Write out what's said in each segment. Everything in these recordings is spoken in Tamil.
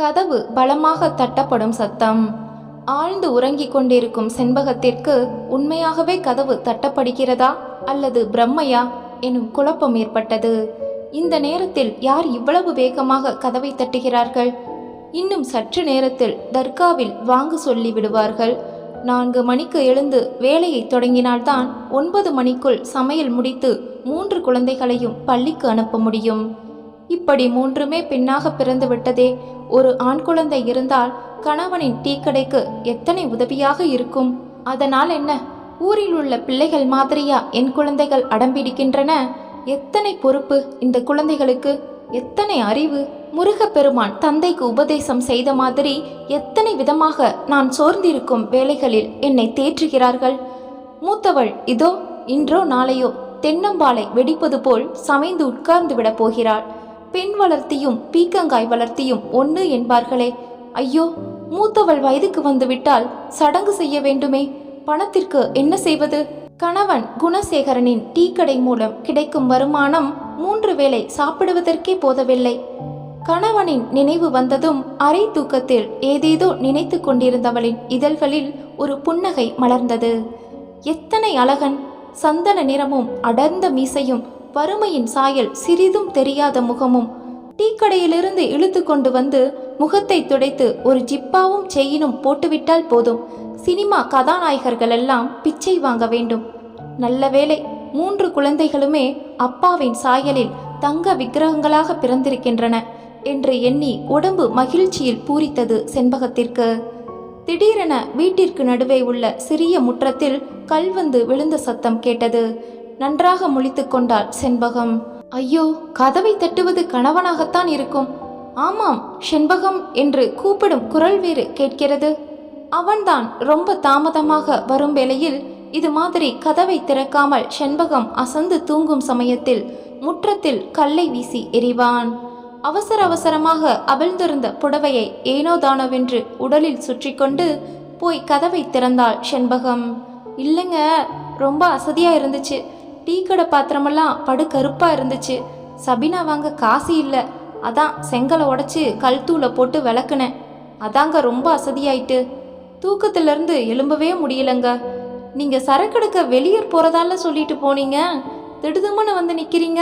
கதவு பலமாக தட்டப்படும் சத்தம். ஆழ்ந்து உறங்கிக் கொண்டிருக்கும் செண்பகத்திற்கு உண்மையாகவே கதவு தட்டப்படுகிறதா அல்லது பிரம்மையா எனும் குழப்பம் ஏற்பட்டது. இந்த நேரத்தில் யார் இவ்வளவு வேகமாக கதவை தட்டுகிறார்கள்? இன்னும் சற்று நேரத்தில் தர்காவில் வாங்கு சொல்லி விடுவார்கள். நான்கு மணிக்கு எழுந்து வேலையை தொடங்கினால்தான் ஒன்பது மணிக்குள் சமையல் முடித்து மூன்று குழந்தைகளையும் பள்ளிக்கு அனுப்ப முடியும். இப்படி மூன்றுமே பெண்ணாக பிறந்து விட்டதே. ஒரு ஆண் குழந்தை இருந்தால் கணவனின் டீ கடைக்கு எத்தனை உதவியாக இருக்கும்? அதனால் என்ன? ஊரில் உள்ள பிள்ளைகள் மாதிரியா என் குழந்தைகள் அடம்பிடிக்கின்றன? எத்தனை பொறுப்பு இந்த குழந்தைகளுக்கு? எத்தனை அறிவு? முருகப்பெருமான் தந்தைக்கு உபதேசம் செய்த மாதிரி எத்தனை விதமாக நான் சோர்ந்திருக்கும் வேலைகளில் என்னை தேற்றுகிறார்கள்? மூத்தவள் இதோ இன்றோ நாளையோ தென்னம்பாலை வெடிப்பது போல் சமைந்து உட்கார்ந்து விடப் போகிறாள். பெண் வளர்த்தியும் பீக்கங்காய் வளர்த்தியும் ஒன்று என்பார்களே. ஐயோ மூத்தவள் வயதுக்கு வந்துவிட்டால் சடங்கு செய்ய வேண்டுமே. பணத்திற்கு என்ன செய்வது? கணவன் குணசேகரனின் டீ கடை மூலம் கிடைக்கும் வருமானம் மூன்று வேளை சாப்பிடுவதற்கே போதவில்லை. கணவனின் நினைவு வந்ததும் அரை தூக்கத்தில் ஏதேதோ நினைத்து கொண்டிருந்தவளின் இதழ்களில் ஒரு புன்னகை மலர்ந்தது. எத்தனை அழகன்! சந்தன நிறமும் அடர்ந்த மீசையும் வறுமையின் சாயல் சிறிதும் தெரியாத முகமும். டீக்கடையிலிருந்து இழுத்து கொண்டு வந்து முகத்தை துடைத்து ஒரு ஜிப்பாவும் செயினும் போட்டுவிட்டால் போதும். சினிமா கதாநாயகர்கள் எல்லாம் பிச்சை வாங்க வேண்டும். நல்ல வேளை மூன்று குழந்தைகளுமே அப்பாவின் சாயலில் தங்க விக்கிரகங்களாக பிறந்திருக்கின்றன என்று எண்ணி உடம்பு மகிழ்ச்சியில் பூரித்தது செண்பகத்திற்கு. திடீரென வீட்டிற்கு நடுவே உள்ள சிறிய முற்றத்தில் கல் வந்து விழுந்த சத்தம் கேட்டது. நன்றாக முழித்து கொண்டாள் செண்பகம். ஐயோ கதவை தட்டுவது கணவனாகத்தான் இருக்கும். ஆமாம் செண்பகம் என்று கூப்பிடும் குரல் வேறு கேட்கிறது. அவன்தான் ரொம்ப தாமதமாக வரும் வேளையில் இது மாதிரி கதவை திறக்காமல் செண்பகம் அசந்து தூங்கும் சமயத்தில் முற்றத்தில் கல்லை வீசி எறிவான். அவசர அவசரமாக அவிழ்ந்திருந்த புடவையை ஏனோ தானோவென்று உடலில் சுற்றி கொண்டு போய் கதவை திறந்தாள் செண்பகம். இல்லைங்க ரொம்ப அசதியாக இருந்துச்சு. டீ கடை பாத்திரமெல்லாம் படு கருப்பாக இருந்துச்சு. சபினா வாங்க காசு இல்லை. அதான் செங்கலை உடச்சி கல் தூளை போட்டு விளக்குனேன். அதாங்க ரொம்ப அசதியாயிட்டு. தூக்கத்திலிருந்து எழும்பவே முடியலங்க. நீங்கள் சரக்கெடுக்க வெளியூர் போகிறதால சொல்லிட்டு போனீங்க. திடுதுமன்னு வந்து நிற்கிறீங்க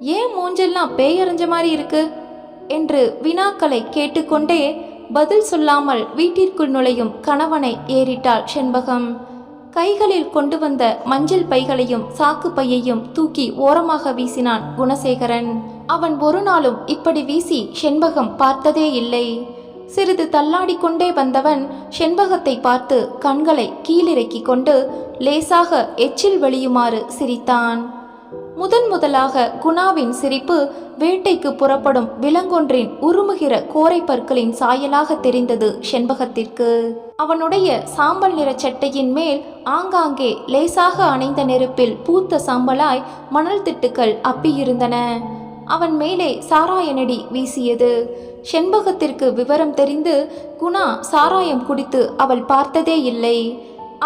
ஏன் மூஞ்செல்லாம் பேயறிஞ்ச மாதிரி இருக்கு? என்று வினாக்களை கேட்டுக்கொண்டே பதில் சொல்லாமல் வீட்டிற்குள் நுழையும் கணவனை ஏறிட்டாள் செண்பகம். கைகளில் கொண்டு வந்த மஞ்சள் பைகளையும் சாக்கு பையையும் தூக்கி ஓரமாக வீசினான் குணசேகரன். அவன் ஒரு நாளும் இப்படி வீசி செண்பகம் பார்த்ததே இல்லை. சிறிது தள்ளாடிக்கொண்டே வந்தவன் செண்பகத்தை பார்த்து கண்களை கீழிறக்கிக் கொண்டு லேசாக எச்சில் வெளியுமாறு சிரித்தான். முதன் முதலாக குணாவின் சிரிப்பு வேட்டைக்கு புறப்படும் விலங்கொன்றின் உருமுகிற கோரை பற்களின் சாயலாக தெரிந்தது செண்பகத்திற்கு. அவனுடைய சாம்பல் நிற சட்டையின் மேல் ஆங்காங்கே லேசாக அணைந்த நெருப்பில் பூத்த சாம்பலாய் மணல் திட்டுக்கள் அப்பியிருந்தன. அவன் மேலே சாராயனடி வீசியது. செண்பகத்திற்கு விவரம் தெரிந்து குணா சாராயம் குடித்து அவள் பார்த்ததே இல்லை.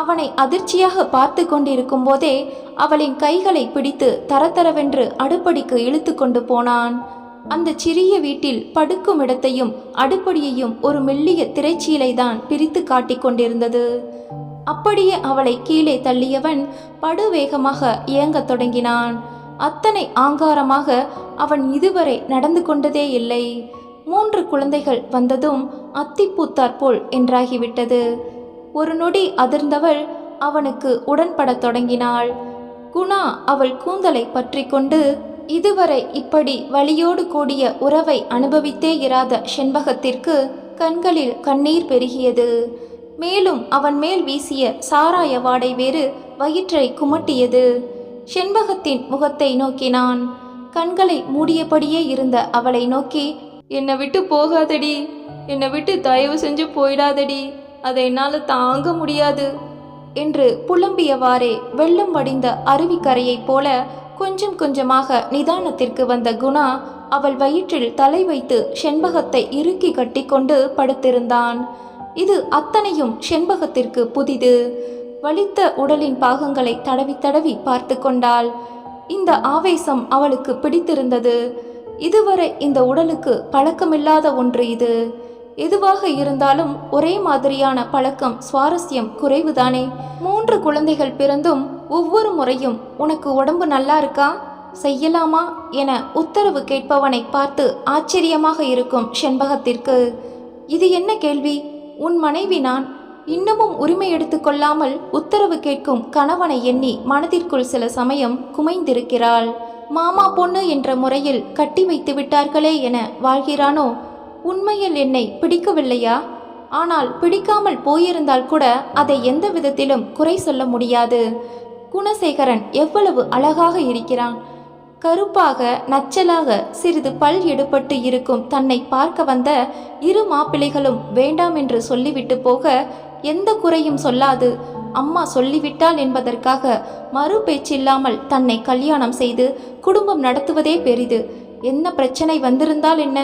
அவனை அதிர்ச்சியாக பார்த்து கொண்டிருக்கும் போதே அவளின் கைகளை பிடித்து தரதரவென்று அடுப்படிக்கு இழுத்து கொண்டு போனான். அந்த சிறிய வீட்டில் படுக்கும் இடத்தையும் அடுப்படியையும் ஒரு மெல்லிய திரைச்சீலை தான் பிரித்து காட்டிக் கொண்டிருந்தது. அப்படியே அவளை கீழே தள்ளியவன் படுவேகமாக இயங்கத் தொடங்கினான். அத்தனை ஆங்காரமாக அவன் இதுவரை நடந்து கொண்டதே இல்லை. மூன்று குழந்தைகள் வந்ததும் அத்திப்பூத்தாற் போல் என்றாகிவிட்டது. ஒரு நொடி அதிர்ந்தவள் அவனுக்கு உடன்படத் தொடங்கினாள். குணா அவள் கூந்தலை பற்றி கொண்டு இதுவரை இப்படி வலியோடு கூடிய உறவை அனுபவித்தே இராத செண்பகத்திற்கு கண்களில் கண்ணீர் பெருகியது. மேலும் அவன் மேல் வீசிய சாராய வாடை வேறு வயிற்றை குமட்டியது. செண்பகத்தின் முகத்தை நோக்கினான். கண்களை மூடியபடியே இருந்த அவளை நோக்கி என்னை விட்டு போகாதடி. என்னை விட்டு தயவு செஞ்சு போயிடாதடி. அதை என்னால் தாங்க முடியாது என்று புலம்பியவாறே வெள்ளம் வடிந்த அருவிக்கரையைப் போல கொஞ்சம் கொஞ்சமாக நிதானத்திற்கு வந்த குணா அவள் வயிற்றில் தலை வைத்து செண்பகத்தை இறுக்கி கட்டிக்கொண்டு படுத்திருந்தான். இது அத்தனையும் செண்பகத்திற்கு புதிது. வலித்த உடலின் பாகங்களை தடவி தடவி பார்த்து கொண்டாள். இந்த ஆவேசம் அவளுக்கு பிடித்திருந்தது. இதுவரை இந்த உடலுக்கு பழக்கமில்லாத ஒன்று இது. எதுவாக இருந்தாலும் ஒரே மாதிரியான பழக்கம் சுவாரஸ்யம் குறைவுதானே? மூன்று குழந்தைகள் பிறந்தும் ஒவ்வொரு முறையும் உனக்கு உடம்பு நல்லா இருக்கா? செய்யலாமா? என உத்தரவு கேட்பவனை பார்த்து ஆச்சரியமாக இருக்கும் செண்பகத்திற்கு. இது என்ன கேள்வி? உன் மனைவி நான் இன்னமும் உரிமை எடுத்துக்கொள்ளாமல் உத்தரவு கேட்கும் கணவனை எண்ணி மனதிற்குள் சில சமயம் குமைந்திருக்கிறாள். மாமா பொண்ணு என்ற முறையில் கட்டி வைத்து விட்டார்களே என வாழ்கிறானோ? உண்மையில் என்னை பிடிக்கவில்லையா? ஆனால் பிடிக்காமல் போயிருந்தால் கூட அதை எந்த விதத்திலும் குறை சொல்ல முடியாது. குணசேகரன் எவ்வளவு அழகாக இருக்கிறான். கருப்பாக நச்சலாக சிறிது பல் எடுபட்டு இருக்கும் தன்னை பார்க்க வந்த இரு மாப்பிள்ளைகளும் வேண்டாம் என்று சொல்லிவிட்டு போக எந்த குறையும் சொல்லாது. அம்மா சொல்லிவிட்டாள் என்பதற்காக மறு பேச்சில்லாமல் தன்னை கல்யாணம் செய்து குடும்பம் நடத்துவதே பெரிது. என்ன பிரச்சனை வந்திருந்தால் என்ன?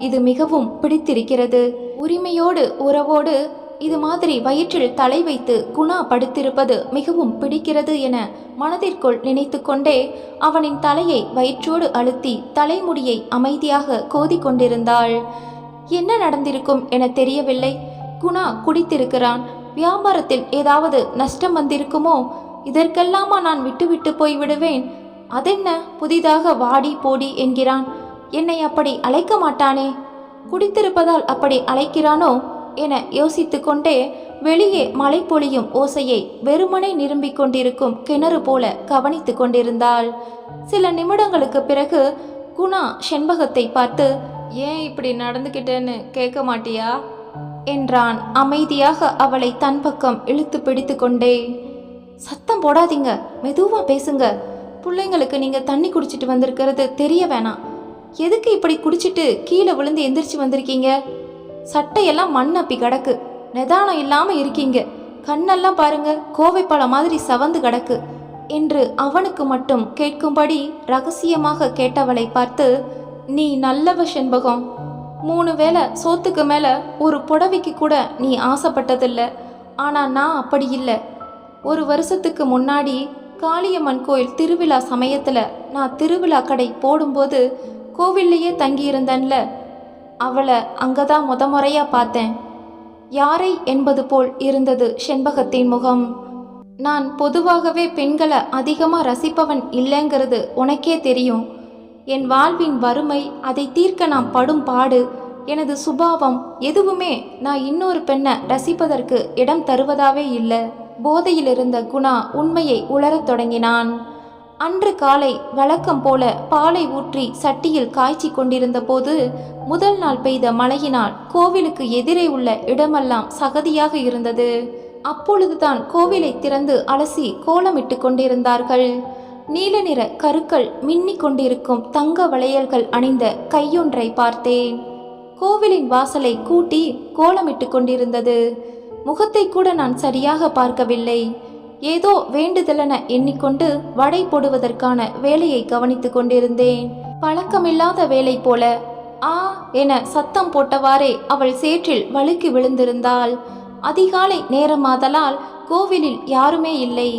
இது மிகவும் பிடித்திருக்கிறது. உரிமையோடு உறவோடு இது மாதிரி வயிற்றில் தலை வைத்து குணா படுத்திருப்பது மிகவும் பிடிக்கிறது என மனதிற்குள் நினைத்து கொண்டே அவனின் தலையை வயிற்றோடு அழுத்தி தலைமுடியை அமைதியாக கோதி கொண்டிருந்தாள். என்ன நடந்திருக்கும் என தெரியவில்லை. குணா குடித்திருக்கிறான். வியாபாரத்தில் ஏதாவது நஷ்டம் வந்திருக்குமோ? இதற்கெல்லாமா நான் விட்டுவிட்டு போய்விடுவேன். அதென்ன? புதிதாக வாடி போடி என்கிறான். என்னை அப்படி அழைக்க மாட்டானே? குடித்திருப்பதால் அப்படி அழைக்கிறானோ? என யோசித்து கொண்டே வெளியே மழை பொழியும் ஓசையை வெறுமனே நிரம்பிக் கொண்டிருக்கும் கிணறு போல கவனித்துக் கொண்டிருந்தாள். சில நிமிடங்களுக்கு பிறகு குணா செண்பகத்தை பார்த்து ஏன் இப்படி நடந்துக்கிட்டேன்னு கேட்க மாட்டியா? என்றான். அமைதியாக அவளை தன் பக்கம் இழுத்து பிடித்து கொண்டே சத்தம் போடாதீங்க மெதுவா பேசுங்க. பிள்ளைங்களுக்கு நீங்க தண்ணி குடிச்சிட்டு வந்திருக்கிறது தெரிய வேணாம். எதுக்கு இப்படி குடிச்சிட்டு கீழே விழுந்து எந்திரிச்சு வந்திருக்கீங்க? சட்டையெல்லாம் மண் அப்பி கிடக்கு. நிதானம் இல்லாம இருக்கீங்க. கண்ணெல்லாம் பாருங்க கோவைப்பழம் மாதிரி சவந்து கிடக்கு என்று அவனுக்கு மட்டும் கேட்கும்படி ரகசியமாக கேட்டவளை பார்த்து நீ நல்லவ செண்பகம். மூணு வேளை சோத்துக்கு மேல ஒரு புடவைக்கு கூட நீ ஆசைப்பட்டதில்ல. ஆனா நான் அப்படி இல்லை. ஒரு வருஷத்துக்கு முன்னாடி காளியம்மன் கோயில் திருவிழா சமயத்துல நான் திருவிழா கடை போடும்போது கோவில்லையே தங்கியிருந்தேன்ல. அவளை அங்கதான் முத முறையா பார்த்தேன். யாரை என்பது போல் இருந்தது செண்பகத்தின் முகம். நான் பொதுவாகவே பெண்களை அதிகமாக ரசிப்பவன் இல்லைங்கிறது உனக்கே தெரியும். என் வாழ்வின் வறுமை அதை தீர்க்க நான் படும் பாடு எனது சுபாவம் எதுவுமே நான் இன்னொரு பெண்ணை ரசிப்பதற்கு இடம் தருவதாவே இல்லை. போதையில் இருந்த குணா உண்மையை உளரத் தொடங்கினான். அன்று காலை வழக்கம் போல பாலை ஊற்றி சட்டியில் காய்ச்சி கொண்டிருந்த போது முதல் நாள் பெய்த மழையினால் கோவிலுக்கு எதிரே உள்ள இடமெல்லாம் சகதியாக இருந்தது. அப்பொழுதுதான் கோவிலை திறந்து அலசி கோலமிட்டு கொண்டிருந்தார்கள். நீல நிற கருக்கள் மின்னிக் கொண்டிருக்கும் தங்க வளையல்கள் அணிந்த கையொன்றை பார்த்தேன். கோவிலின் வாசலை கூட்டி கோலமிட்டு கொண்டிருந்தது. முகத்தை கூட நான் சரியாக பார்க்கவில்லை. ஏதோ வேண்டுதலென எண்ணிக்கொண்டு வடை போடுவதற்கான வேலையை கவனித்துக் கொண்டிருந்தேன். பழக்கமில்லாத வேலை போல ஆ என சத்தம் போட்டவாறே அவள் சேற்றில் வழுக்கி விழுந்திருந்தாள். அதிகாலை நேரமாதலால் கோவிலில் யாருமே இல்லை.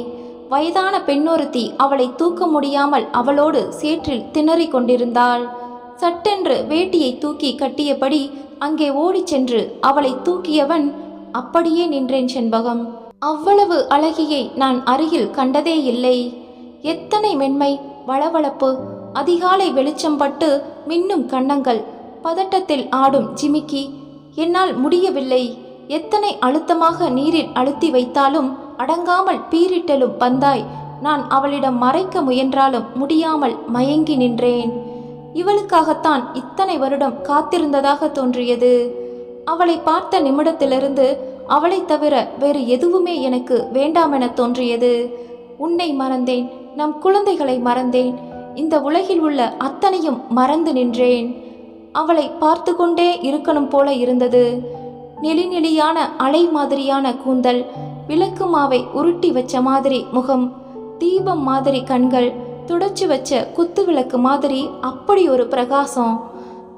வயதான பெண்ணொருத்தி அவளை தூக்க முடியாமல் அவளோடு சேற்றில் திணறிக் கொண்டிருந்தாள். சட்டென்று வேட்டியை தூக்கி கட்டியபடி அங்கே ஓடிச் சென்று அவளை தூக்கியவன் அப்படியே நின்றேன் செண்பகம். அவ்வளவு அழகியை நான் அருகில் கண்டதே இல்லை. எத்தனை மென்மை வளவளப்பு அதிகாலை வெளிச்சம் பட்டு மின்னும் கண்ணங்கள் பதட்டத்தில் ஆடும் ஜிமிக்கி என்னால் முடியவில்லை. எத்தனை அழுத்தமாக நீரில் அழுத்தி வைத்தாலும் அடங்காமல் பீரிட்டலும் பந்தாய் நான் அவளிடம் மறைக்க முயன்றாலும் முடியாமல் மயங்கி நின்றேன். இவளுக்காகத்தான் இத்தனை வருடம் காத்திருந்ததாக தோன்றியது. அவளை பார்த்த நிமிடத்திலிருந்து அவளைத் தவிர வேறு எதுவுமே எனக்கு வேண்டாமென தோன்றியது. உன்னை மறந்தேன் நம் குழந்தைகளை மறந்தேன் இந்த உலகில் உள்ள அத்தனையும் மறந்து நின்றேன். அவளை பார்த்து கொண்டே இருக்கணும் போல இருந்தது. நெளிநெளியான அலை மாதிரியான கூந்தல் விளக்கு மாவை உருட்டி வச்ச மாதிரி முகம் தீபம் மாதிரி கண்கள் துடைச்சு வச்ச குத்து விளக்கு மாதிரி அப்படி ஒரு பிரகாசம்.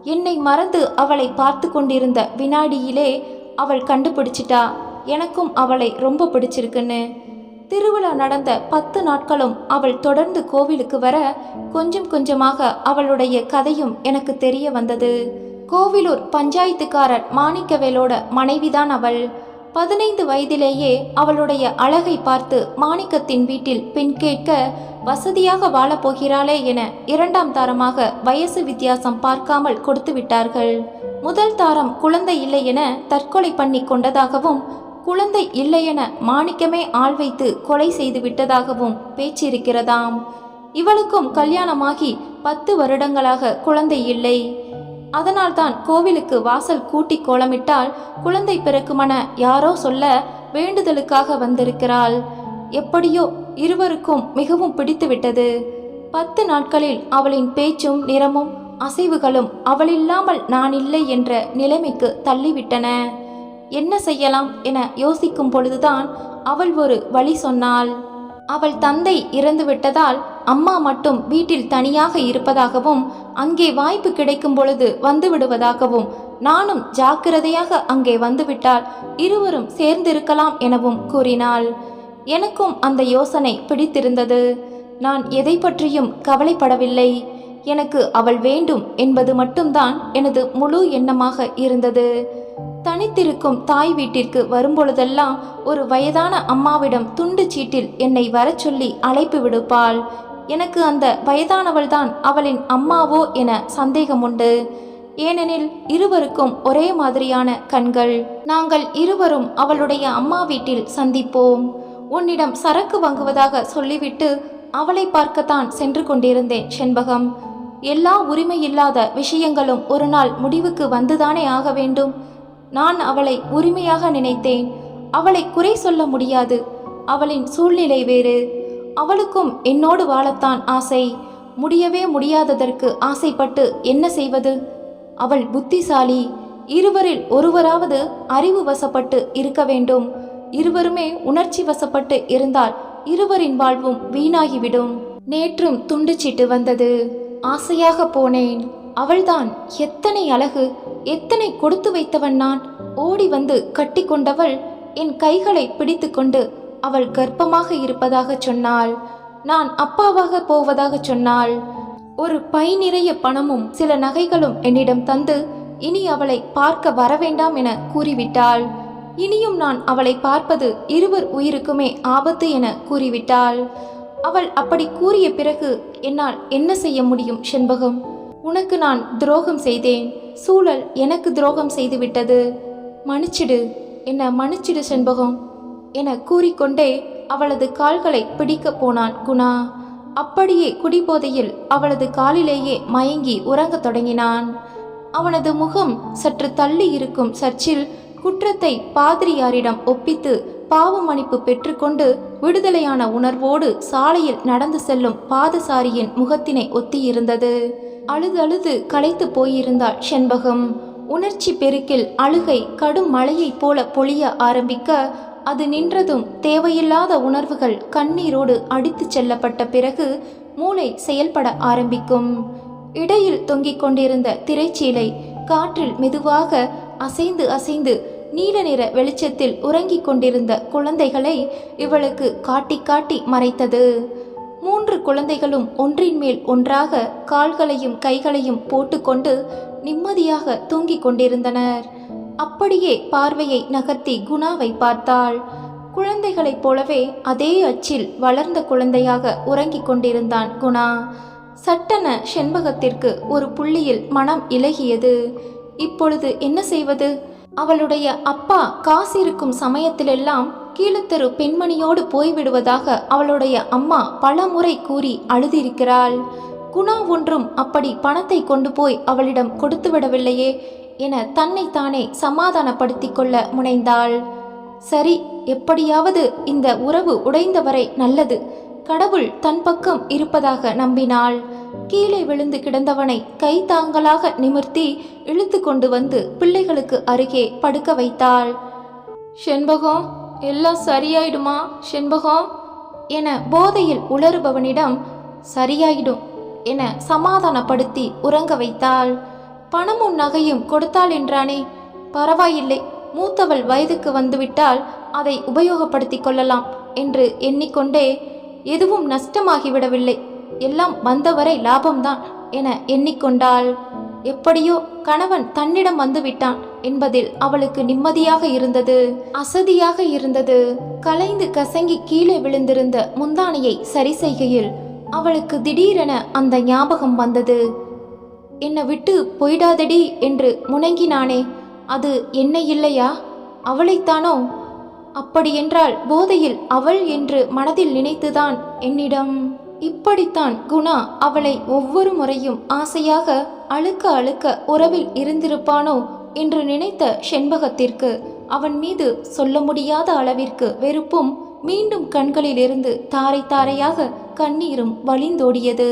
என்னை மறந்து அவளை பார்த்து கொண்டிருந்த வினாடியிலே அவள் கண்டுபிடிச்சிட்டா. எனக்கும் அவளை ரொம்ப பிடிச்சிருக்குன்னு. திருவிழா நடந்த பத்து நாட்களும் அவள் தொடர்ந்து கோவிலுக்கு வர கொஞ்சம் கொஞ்சமாக அவளுடைய கதையும் எனக்கு தெரிய வந்தது. கோவிலூர் பஞ்சாயத்துக்காரர் மாணிக்கவேலோட மனைவிதான் அவள். பதினைந்து வயதிலேயே அவளுடைய அழகை பார்த்து மாணிக்கத்தின் வீட்டில் பெண் கேட்க வசதியாக வாழப்போகிறாளே என இரண்டாம் தாரமாக வயசு வித்தியாசம் பார்க்காமல் கொடுத்து விட்டார்கள் முதல் தாரம் குழந்தை இல்லை என தற்கொலை பண்ணி கொண்டதாகவும் குழந்தை இல்லையென மாணிக்கமே ஆள் வைத்து கொலை செய்து விட்டதாகவும் பேச்சிருக்கிறதாம். இவளுக்கும் கல்யாணமாகி பத்து வருடங்களாக குழந்தை இல்லை. அதனால்தான் கோவிலுக்கு வாசல் கூட்டி கோலமிட்டால் குழந்தை பிறக்குமென யாரோ சொல்ல வேண்டுதலுக்காக வந்திருக்கிறாள். எப்படியோ இருவருக்கும் மிகவும் பிடித்துவிட்டது. பத்து நாட்களில் அவளின் பேச்சும் நிறமும் அசைவுகளும் அவளில்லாமல் நான் இல்லை என்ற நிலைமைக்கு தள்ளிவிட்டன. என்ன செய்யலாம் என யோசிக்கும் பொழுதுதான் அவள் ஒரு வழி சொன்னாள். அவள் தந்தை இறந்து விட்டதால் அம்மா மட்டும் வீட்டில் தனியாக இருப்பதாகவும் அங்கே வாய்ப்பு கிடைக்கும் பொழுது வந்து விடுவதாகவும் நானும் ஜாக்கிரதையாக அங்கே வந்துவிட்டால் இருவரும் சேர்ந்திருக்கலாம் எனவும் கூறினாள். எனக்கும் அந்த யோசனை பிடித்திருந்தது. நான் எதை பற்றியும் கவலைப்படவில்லை. எனக்கு அவள் வேண்டும் என்பது மட்டும்தான் எனது முழு எண்ணமாக இருந்தது. தனித்திருக்கும் தாய் வீட்டிற்கு வரும்பொழுதெல்லாம் ஒரு வயதான அம்மாவிடம் துண்டு சீட்டில் என்னை வரச் சொல்லி அழைப்பு விடுப்பாள். எனக்கு அந்த வயதானவள்தான் அவளின் அம்மாவோ என சந்தேகம் உண்டு. ஏனெனில் இருவருக்கும் ஒரே மாதிரியான கண்கள். நாங்கள் இருவரும் அவளுடைய அம்மா வீட்டில் சந்திப்போம். உன்னிடம் சரக்கு வாங்குவதாக சொல்லிவிட்டு அவளை பார்க்கத்தான் சென்று கொண்டிருந்தேன் செண்பகம். எல்லா உரிமையில்லாத விஷயங்களும் ஒரு நாள் முடிவுக்கு வந்துதானே ஆக வேண்டும்? நான் அவளை உரிமையாக நினைத்தேன். அவளை குறை சொல்ல முடியாது. அவளின் சூழ்நிலை வேறு. அவளுக்கும் என்னோடு வாழத்தான் ஆசை. முடியவே முடியாததற்கு ஆசைப்பட்டு என்ன செய்வது? அவள் புத்திசாலி. இருவரில் ஒருவராவது அறிவு வசப்பட்டு இருக்க வேண்டும். இருவருமே உணர்ச்சி வசப்பட்டு இருந்தால் இருவரின் வாழ்வும் வீணாகிவிடும். நேற்றும் துண்டுச்சிட்டு வந்தது. ஆசையாக போனேன். அவள்தான் எத்தனை அழகு எத்தனை கொடுத்து வைத்தவன் நான். ஓடி வந்து கட்டிக்கொண்டவள் என் கைகளை பிடித்துக்கொண்டு அவள் கர்ப்பமாக இருப்பதாக சொன்னாள். நான் அப்பாவாக போவதாக சொன்னாள். ஒரு பை நிறைய பணமும் சில நகைகளும் என்னிடம் தந்து இனி அவளை பார்க்க வரவேண்டாம் என கூறிவிட்டாள். இனியும் நான் அவளை பார்ப்பது இருவர் உயிருக்குமே ஆபத்து என கூறிவிட்டாள். அவள் அப்படி கூறிய பிறகு என்னால் என்ன செய்ய முடியும் செண்பகம்? உனக்கு நான் துரோகம் செய்தேன். சூழல் எனக்கு துரோகம் செய்துவிட்டது. மன்னிச்சிடு. என்ன மன்னிச்சிடு செண்பகம்? என கூறிக்கொண்டே அவளது கால்களை பிடிக்கப் போனான் குணா. அப்படியே குடிபோதையில் அவளது காலிலேயே மயங்கி உறங்கத் தொடங்கினான். அவனது முகம் சற்று தள்ளி இருக்கும் சர்ச்சில் குற்றத்தை பாதிரியாரிடம் ஒப்பித்து பாவ மன்னிப்பு பெற்றுக்கொண்டு விடுதலையான உணர்வோடு சாலையில் நடந்து செல்லும் பாதசாரியின் முகத்தினை ஒத்தியிருந்தது. அழுது அழுது களைத்து போயிருந்தாள் செண்பகம். உணர்ச்சி பெருக்கில் அழுகை கடும் மழையைப் போல பொழிய ஆரம்பிக்க அது நின்றதும் தேவையில்லாத உணர்வுகள் கண்ணீரோடு அடித்துச் செல்லப்பட்ட பிறகு மூளை செயல்பட ஆரம்பிக்கும். இடையில் தொங்கிக் கொண்டிருந்த திரைச்சீலை காற்றில் மெதுவாக அசைந்து அசைந்து நீல நிற வெளிச்சத்தில் உறங்கிக் கொண்டிருந்த குழந்தைகளை இவளுக்கு காட்டி காட்டி மறைத்தது. மூன்று குழந்தைகளும் ஒன்றின் மேல் ஒன்றாக கால்களையும் கைகளையும் போட்டுக்கொண்டு நிம்மதியாக தூங்கிக் கொண்டிருந்தனர். அப்படியே பார்வையை நகர்த்தி குணாவை பார்த்தாள். குழந்தைகளைப் போலவே அதே அச்சில் வளர்ந்த குழந்தையாக உறங்கிக் கொண்டிருந்தான் குணா. சட்டென செண்பகத்திற்கு ஒரு புள்ளியில் மனம் இலகியது. இப்பொழுது என்ன செய்வது? அவளுடைய அப்பா காசு இருக்கும் சமயத்திலெல்லாம் கீழத்தெரு பெண்மணியோடு போய்விடுவதாக அவளுடைய அம்மா பலமுறை கூறி அழுதியிருக்கிறாள். குணா ஒன்றும் அப்படி பணத்தை கொண்டு போய் அவளிடம் கொடுத்து விடவில்லையே என தன்னைத்தானே சமாதானப்படுத்திக் கொள்ள முனைந்தாள். சரி எப்படியாவது இந்த உறவு உடைந்தவரை நல்லது. கடவுள் தன் பக்கம் இருப்பதாக நம்பினாள். கீழே விழுந்து கிடந்தவனை கை தாங்கலாக நிமிர்த்தி இழுத்து கொண்டு வந்து பிள்ளைகளுக்கு அருகே படுக்க வைத்தாள். செண்பகம் எல்லாம் சரியாயிடுமா செண்பகம்? என போதையில் உளறுபவனிடம் சரியாயிடும் என சமாதானப்படுத்தி உறங்க வைத்தாள். பணமும் நகையும் கொடுத்தாள் என்றானே? பரவாயில்லை மூத்தவள் வயதுக்கு வந்துவிட்டால் அதை உபயோகப்படுத்திக் கொள்ளலாம் என்று எண்ணிக்கொண்டே எதுவும் நஷ்டமாகிவிடவில்லை. எல்லாம் வந்தவரை லாபம்தான் என எண்ணிக்கொண்டாள். எப்படியோ கணவன் தன்னிடம் வந்துவிட்டான் என்பதில் அவளுக்கு நிம்மதியாக இருந்தது. அசதியாக இருந்தது. கலைந்து கசங்கி கீழே விழுந்திருந்த முந்தானையை சரி செய்கையில் அவளுக்கு திடீரென அந்த ஞாபகம் வந்தது. என்னை விட்டு போயிடாதடி என்று முணங்கினானே. அது என்ன இல்லையா? அவளைத்தானோ? அப்படியென்றால் போதையில் அவள் என்று மனதில் நினைத்துதான் என்னிடம் இப்படித்தான் குணா அவளை ஒவ்வொரு முறையும் ஆசையாக அழுக்க அழுக்க உறவில் இருந்திருப்பானோ என்று நினைத்த செண்பகத்திற்கு அவன் மீது சொல்ல முடியாத அளவிற்கு வெறுப்பும் மீண்டும் கண்களிலிருந்து தாரை தாரையாக கண்ணீரும் வழிந்தோடியது.